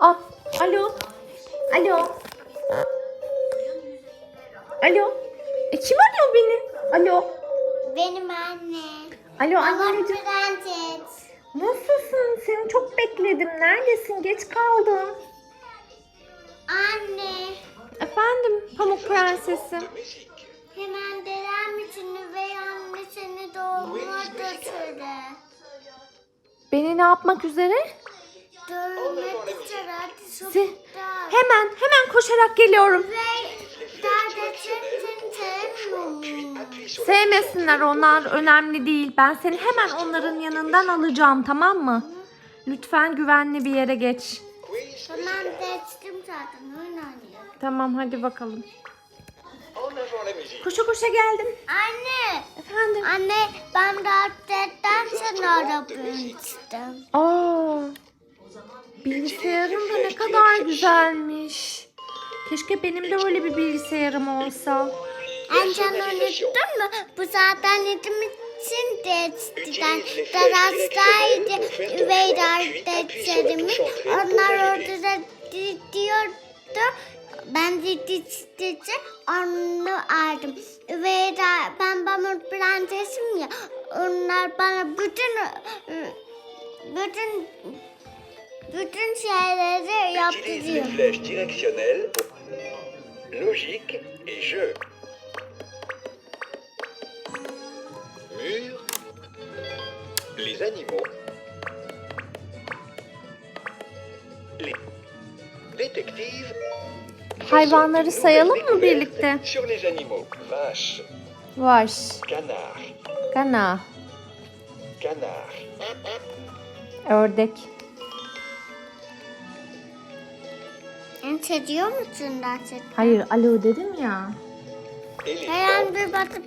Aa, alo. Alo. Alo. E kim arıyor beni? Alo. Benim anne. Alo anneciğim. prenses. Nasılsın? Seni çok bekledim. Neredesin? Geç kaldım. Anne. Efendim Pamuk Prensesim. Hemen dedem için üvey anne seni doğuma götürdü. Beni ne yapmak üzere? Sokakta. Hemen hemen koşarak geliyorum. Sevmesinler onlar önemli değil. Ben seni hemen onların yanından alacağım tamam mı? Lütfen güvenli bir yere geç. Tamam geçtim zaten oyun oynuyorum. Tamam hadi bakalım. Koşa koşa geldim. Anne. Efendim. Anne ben dedem seni aramıştım. Aa. Bilgisayarım da ne kadar güzelmiş. Keşke benim de öyle bir bilgisayarım olsa. Amcan unuttun mu? Bu zaten için de eskiden terastaydı. Üvey kardeşlerimiz. Onlar orada da di- diyordu. Ben de diştici onu aldım. Üvey da- ben pamuk prensesim ya. Onlar bana bütün bütün bütün şeyleri Utilise les yaptırıyor. flèches directionnelles, logique et jeu. Mur, les animaux, les détectives. Hayvanları sayalım mı birlikte? Sur les animaux, vache, Var. canard, Kana. canard, Ördek. Sen seviyor musun gerçekten? Hayır alo dedim ya. éléphant, Herhangi bir batıp